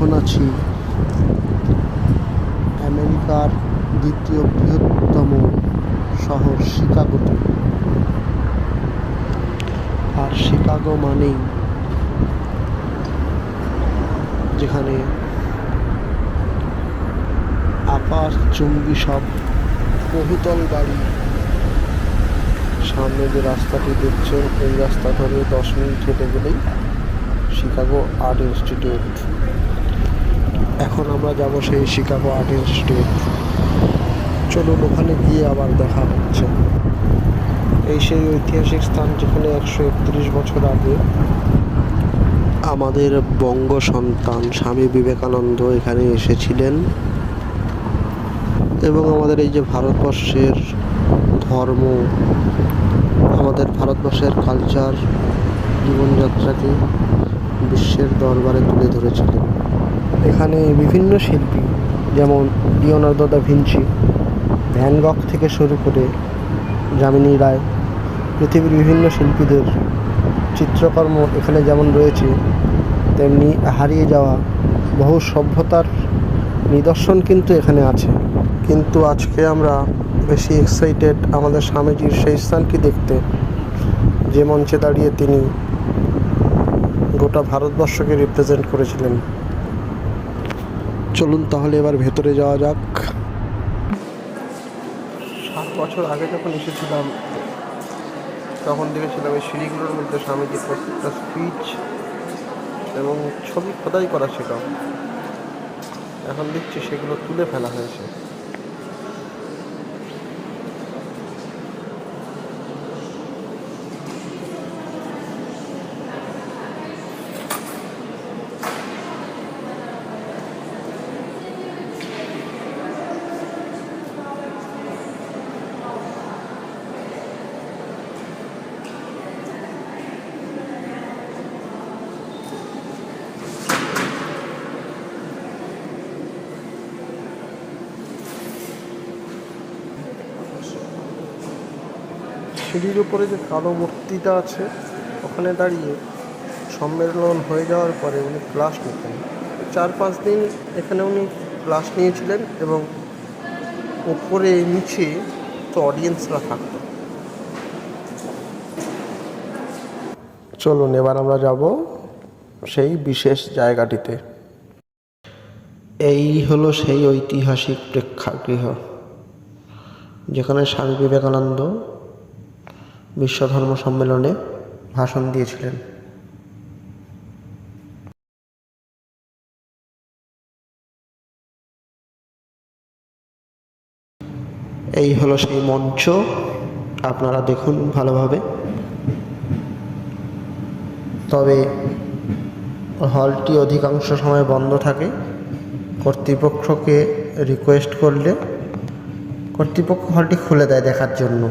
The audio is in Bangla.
এখন আছি আমেরিকার দ্বিতীয় বৃহত্তম শহর শিকাগোতে। আর শিকাগো মানেই যেখানে আকাশ চুম্বি সব বহুতল গাড়ি সামনে যে রাস্তাটি দেখছেন, এই রাস্তা ধরে দশ মিনিট হেঁটে গেলেই শিকাগো আর্ট ইনস্টিটিউট। এখন আমরা যাব সেই শিকাগো আর্ট ইনস্টিটিউট চলুন, ওখানে গিয়ে আবার দেখা হচ্ছে। এই সেই ঐতিহাসিক স্থান যেখানে একশো একত্রিশ বছর আগে আমাদের বঙ্গ সন্তান স্বামী বিবেকানন্দ এখানে এসেছিলেন এবং আমাদের এই যে ভারতবর্ষের ধর্ম, আমাদের ভারতবর্ষের কালচার জীবনযাত্রাকে বিশ্বের দরবারে তুলে ধরেছিলেন। এখানে বিভিন্ন শিল্পী, যেমন Leonardo da Vinci, van Gogh থেকে শুরু করে যামিনী রায়, পৃথিবীর বিভিন্ন শিল্পীদের চিত্রকর্ম এখানে যেমন রয়েছে, তেমনি হারিয়ে যাওয়া বহু সভ্যতার নিদর্শন কিন্তু এখানে আছে। কিন্তু আজকে আমরা বেশি এক্সাইটেড আমাদের স্বামীজির সেই স্থানটি দেখতে, যে মঞ্চে দাঁড়িয়ে তিনি গোটা ভারতবর্ষকে রিপ্রেজেন্ট করেছিলেন। চলুন তাহলে এবার ভেতরে যাওয়া যাক। সাত বছর আগে যখন এসেছিলাম, তখন দেখেছিলাম এই সিঁড়িগুলোর মধ্যে স্বামীজির প্রত্যেকটা স্পিচ এবং ছবি খোদাই করা ছিল। এখন দেখছি সেগুলো তুলে ফেলা হয়েছে। সিঁড়ির উপরে যে কালো মূর্তিটা আছে, ওখানে দাঁড়িয়ে সম্মেলন হয়ে যাওয়ার পরে উনি ক্লাস নিতেন। চার পাঁচ দিন এখানে উনি ক্লাস নিয়েছিলেন এবং উপরে নিচে তো অডিয়েন্সরা থাকতো। চলুন, এবার আমরা যাব সেই বিশেষ জায়গাটিতে। এই হলো সেই ঐতিহাসিক প্রেক্ষাগৃহ, যেখানে স্বামী বিবেকানন্দ বিশ্ব ধর্ম সম্মেলনে ভাষণ দিয়েছিলেন। এই হলো সেই মঞ্চ। আপনারা দেখুন ভালোভাবে। তবে হলটি অধিকাংশ সময় বন্ধ থাকে। কর্তৃপক্ষকে রিকোয়েস্ট করলে কর্তৃপক্ষ হলটি খুলে দেয় দেখার জন্য।